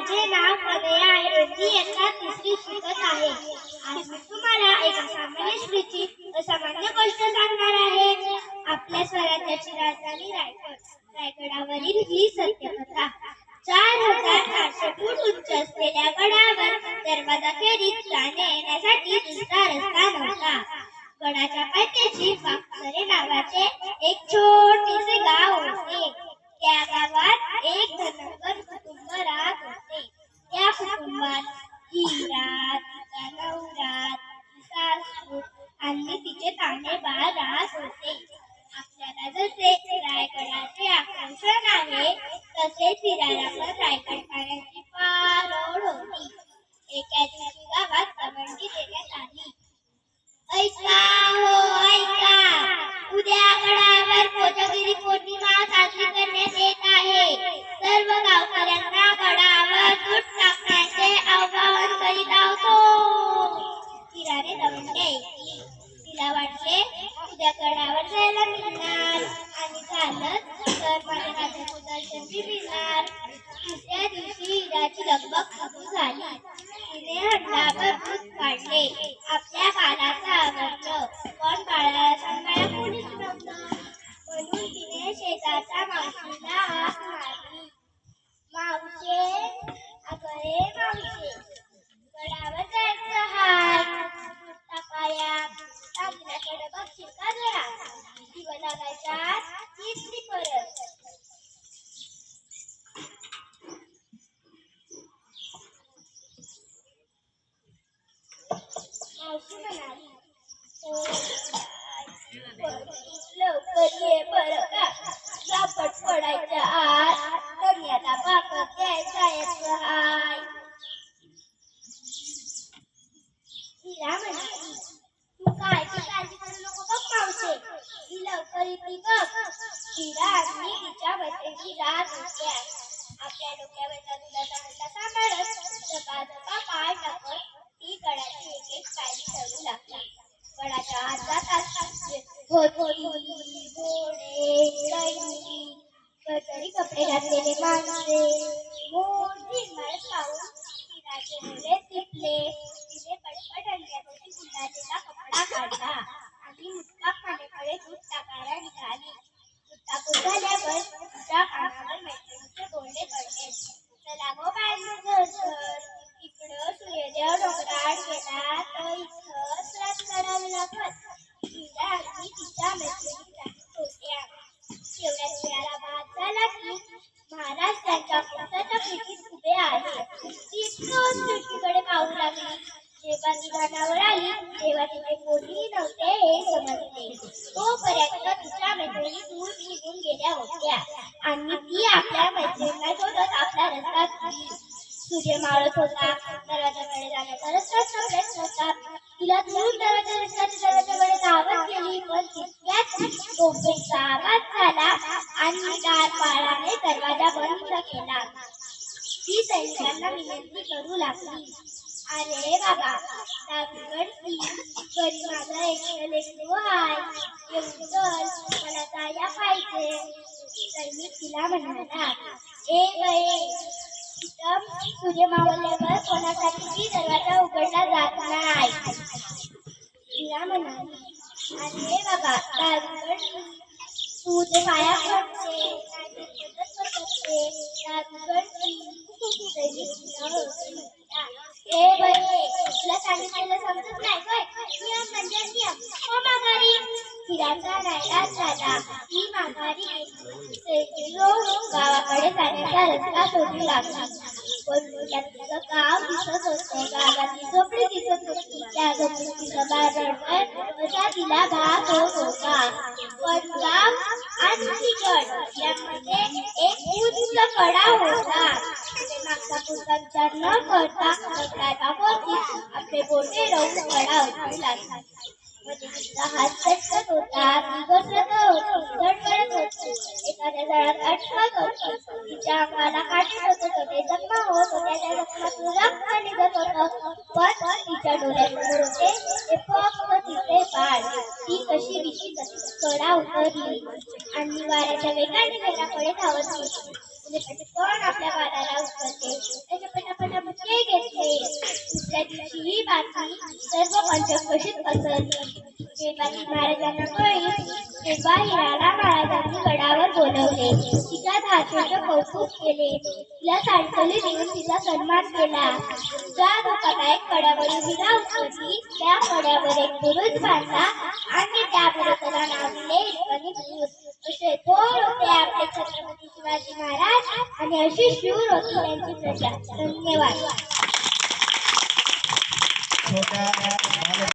माझे नाव पदया आहे मी इयत्ता तिसरी शिकत आहे. आज मी तुम्हाला एका सामान्य स्त्रीची असामान्य गोष्ट सांगणार आहे. आपल्या स्वराज्याची राजधानी रायगड. रायगडावरील ही सत्यकथा. चार हजार चारशे फूट उंच असलेल्या गडावर दरवाजाखेरीज जाणे येण्यासाठी दुसरा रस्ता नव्हता. गडाच्या पायथ्याशी बापसरे नावाचे एक छोटेसे गाव होते. त्या गावात एक धनगर कुटुंब राहत त्या कुटुंबात हिरा तिचा नवरा सासू आणि तिचे तांबे बाळ रास होते. आपल्याला जसे रायगडाचे आकर्षण आहे तसे फिरायला पण रायगड पाण्याची फार ओढ होती. एका दिवशी गावात दवंडी देण्यात आली. ऐका हो ऐका. उद्या गडावर तिराने तिला वाटले उद्या गडावर जायला मिळणार आणि झालंच तर माझ्या राजाचं दर्शन बी मिळणार दुसऱ्या दिवशी हिराची लगबग जरा परत मावशी म्हणाली लवकर ये बरं का. पडायच्या आत कन्याला भाकर द्यायचा यायचं हाय हिरा म्हणाली तू काय ती काळजी करू नको बघ मावशे ही लवकर येते बघ हिरा आणि तिच्या मैत्रिणी राहत होत्या आपल्या डोक्यावरचा दुधाचा हंडा सांभाळत झपा झपा पाय टाकत ती गडाची एक एक पायरी चढू लागली. गडाच्या आत जातात होती घोडे सैनिक गडकरी कपडे घातलेले माणसे. मोठी इमारत पाहून हिराचे डोळे तिथले. तिने पटपट अंड्यावरती गुंडाळलेला कपडा काढला. आणि मुटका खाण्याकडे दूध टाकायला निघाली. दूध टाकून कानावर मैत्रिणीचे बोलणे चला गो इकडं गेला तर इथं त्रास करावं लागत तिला तिच्या मैत्रिणी होत्या तेवढ्यात भात झाला की महाराज त्यांच्या पुस्तकाच्या पेटीत उभे आहे ती इतकं पाहू लागली. जेव्हा ती आली तेव्हा तिथे कोणीही नव्हते हे समजले तोपर्यंत तिच्या मैत्रिणी दूर निघून गेल्या होत्या. आणि ती आपल्या मैत्रिणीला शोधत आपला रस्ता सूर्य मावळत होता. दरवाजाकडे जाण्याचा रस्ता संपलेच नव्हता तिला दूर दरवाजा रस्त्याच्या दरवाजाकडे धावत गेली पण तितक्याच टोपेचा आवाज झाला आणि दार पाळाने दरवाजा बंद केला. ती सैनिकांना विनंती करू लागली. अरे बाबा दागडती घरी माझा एक लेकरू आहे. येऊन चल मला जाया पाहिजे. सैनिक तिला म्हणाला ए बये इथं सूर्य कोणासाठीही दरवाजा उघडला जात नाही. तिला म्हणाली अरे बाबा दागड तू ते पाया पडते. नाहीतर मदत करते दागडती सैनिक तिला ओळखून म्हणाला, ए बये तुला सांगितलेलं समजत नाही काय नियम म्हणजे नियम हो माघारी त्यांचा नायराज झाला ही माघारी गावाकडे जाण्याचा रस्ता शोधू लागला. पण तिचं गाव दिसत होतं. गावाची झोपडी दिसत होती. त्या बाहेर असा तिला भाग होत होता. पण गाव आणि गड यामध्ये एक उंच कडा होता. मागचा पुढचा विचार न करता आपले बोटे राहून कडा उचलू लागला हात चटकत होता घसरत धडपडत होती एखाद्या झाडात अटकत होती तिच्या अंगाला काटे होते जखमा होत होत्या त्या जखमातून रक्त निघत होतं पण तिच्या डोळ्यासमोर होते ते फक्त तिचे बाळ ती कशी विशी कडा उतरली आणि वाऱ्याच्या वेगाने घराकडे धावत होती म्हणजे पटकन आपल्या वादाला उचलते त्याच्या पटापटा चमके घेतले दुसऱ्या दिवशी ही बातमी सर्व पंचक्रोशीत पसरली शिवाजी महाराजांना कळली तेव्हा हिराला महाराजांनी गडावर बोलवले तिच्या धाचेचं कौतुक केले तिला साडकली देऊन तिचा सन्मान केला ज्या धोकादायक कड्यावर हिरा उतरली त्या कड्यावर एक बुरुज बांधला आणि त्या बुरुजाला नाव दिले हिरकणी बुरुज असे थोर होते आपले छत्रपती शिवाजी महाराज आणि अशी शूर होती त्यांची प्रजा धन्यवाद छोट्या